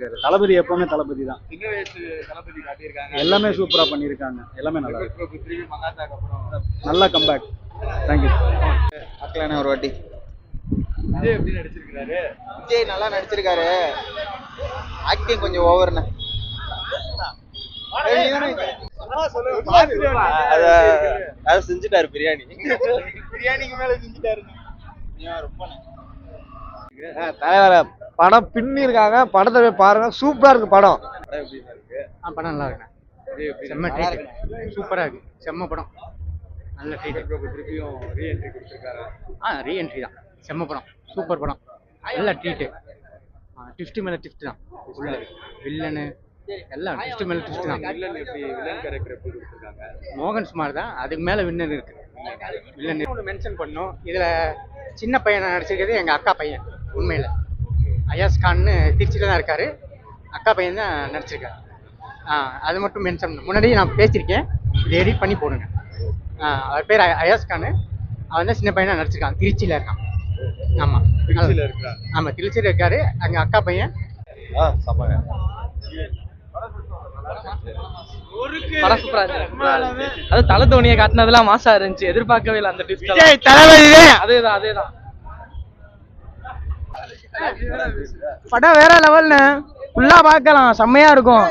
நடிச்சிருக்காரு தளபதி எப்பவுமே தளபதி தான். சின்ன வயசு தளபதி காட்டியிருக்காங்க. எல்லாமே சூப்பரா பண்ணியிருக்காங்க. எல்லாமே நல்லா இருக்கு. நல்லா கம்பேக் தேங்க்யூ பார்க்கலானே ஒரு வாட்டி. விஜய் எப்படி நடிச்சிருக்காரு விஜய் நல்லா நடிச்சிருக்காரு. ஆக்டிங் கொஞ்சம் ஓவர்ண்ணே அதை செஞ்சுட்டாரு பிரியாணி. பிரியாணிக்கு மேல செஞ்சுட்டாரு ரொம்ப தலைவர. படம் பின்னி இருக்காங்க. படத்தை போய் பாருங்க. சூப்பரா இருக்கு படம். படம் எப்படி இருக்கு? ஆ படம் நல்லா இருக்குண்ணே. செம்ம ட்ரீட் சூப்பராக இருக்கு. செம்ம படம். நல்ல கொடுத்துருக்காரு. ஆ ரீஎன்ட்ரி தான். செம்ம படம். சூப்பர் படம். நல்ல ட்ரீட்டு ட்விஸ்ட்டு மேலே ட்விஸ்ட் தான். உள்ள வில்லனு எல்லாம் ட்விஸ்ட்டு மேலே ட்விஸ்ட் தான். வில்லன் எப்படி வில்லன் கேரக்டர் எப்படி கொடுத்துருக்காங்க? மோகன் சுமார் தான். அதுக்கு மேலே வில்லன் இருக்கு. வில்லன் ஒன்று மென்ஷன் பண்ணோம். இதில் சின்ன பையனை நடிச்சிருக்கிறது எங்கள் அக்கா பையன். உண்மையில். அயாஸ் கான்னு திருச்சியில் தான் இருக்காரு. அக்கா பையன் தான் நடிச்சிருக்காரு. ஆ அது மட்டும் மென்ஷன் முன்னாடியே நான் பேசியிருக்கேன். இதை எடிட் பண்ணி போடுங்க. ஆ அவர் பேர் அய- அயாஸ் கான்னு. அவன் தான் சின்ன பையனாக நடிச்சிருக்கான். திருச்சியில் இருக்கான். ஆமாம் திருச்சியில இருக்கிறார் ஆமாம் திருச்சியில் இருக்காரு. அங்கே அக்கா பையன். படம் சூப்பரா இருந்துச்சு. அது தலை தோனியை காட்டினதுலாம் மாசா இருந்துச்சு. எதிர்பார்க்கவே இல்லை அந்த தளபதி அதேதான் அதேதான். படம் வேற லெவல்னு ஃபுல்லா பார்க்கலாம். செம்மையா இருக்கும்.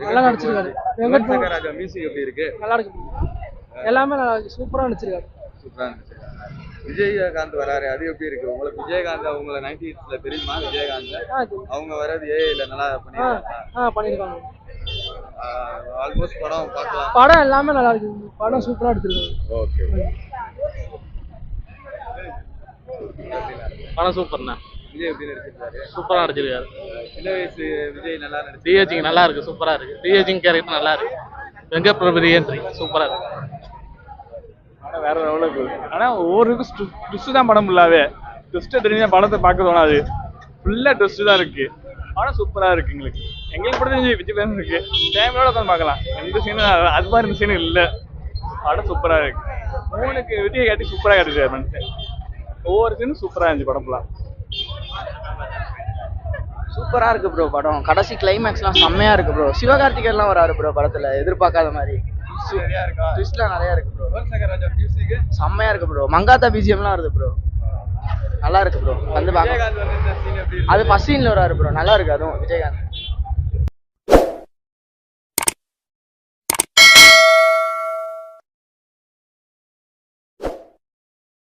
நல்லா நடிச்சிருக்காரு. எப்படி இருக்கு? நல்லா இருக்கு எல்லாமே நல்லா இருக்கு. சூப்பரா நடிச்சிருக்காரு. சூப்பரா இருந்துச்சு விஜயகாந்த் வராரு. அது எப்படி இருக்கு? உங்களுக்கு விஜயகாந்த் அவங்கள நைன்டிஸ்ல தெரியுமா? விஜயகாந்த். அவங்க வர்றது ஏஐல நல்லா பண்ணிருக்காங்க ஆ பண்ணிருக்காங்க. ஆல்மோஸ்ட் படம் பார்க்கலாம். படம் எல்லாமே நல்லா இருக்கு. படம் சூப்பரா எடுத்திருக்காங்க. ஓகே. படம் சூப்பர்ண்ணா. விஜய் எப்படி நடிச்சிருக்காரு சூப்பரா நடிச்சிருக்காரு. சின்ன வயசு விஜய் நல்லா நடிச்சு டிஹெச்சிங் நல்லா இருக்கு சூப்பரா இருக்கு. டிஹெச்சிங் கேரக்டர் நல்லா இருக்கு. வெங்க பிரபு ரீஎன்ட்ரி சூப்பரா இருக்கு. படம் வேற லெவலுக்கு ஆனா ஒவ்வொரு ட்விஸ்ட் தான் படம் ஃபுல்லாவே ட்விஸ்ட்டை தெரிஞ்ச படத்தை பார்க்க தோணாது. ஃபுல்லா ட்விஸ்ட் தான் இருக்கு. படம் சூப்பரா இருக்கு எங்களுக்கு. எங்களுக்கு கூட தெரிஞ்சு விஜய் ஃபேன்ஸ் இருக்கு ஃபேமிலியோட உட்காந்து பார்க்கலாம். எந்த சீனும் அது மாதிரி இந்த சீன் இல்ல. படம் சூப்பரா இருக்கு. மூணுக்கு விஜய் காட்டி சூப்பரா காட்டிருக்காரு மனுஷன் ஒவ்வொரு சீனும் சூப்பரா இருந்துச்சு படம் ஃபுல்லா சூப்பரா இருக்கு ப்ரோ படம். கடைசி கிளைமேக்ஸ்லாம் செம்மையா இருக்கு ப்ரோ சிவகார்த்திகேயன்லாம் வராரு ப்ரோ படத்துல எதிர்பார்க்காத மாதிரி. நிறையா இருக்கா? ட்விஸ்ட்லாம் நிறைய இருக்கு ப்ரோ யுவன் சங்கர் ராஜா மியூசிக் செம்மையா இருக்கு ப்ரோ மங்காத்தா பிஜிஎம்லாம் வருது ப்ரோ நல்லா இருக்கு ப்ரோ வந்து பார்க்கலாம். அது ஃபர்ஸ்ட் சீன்ல வராரு ப்ரோ நல்லா இருக்கு அதுவும் விஜயகாந்த்.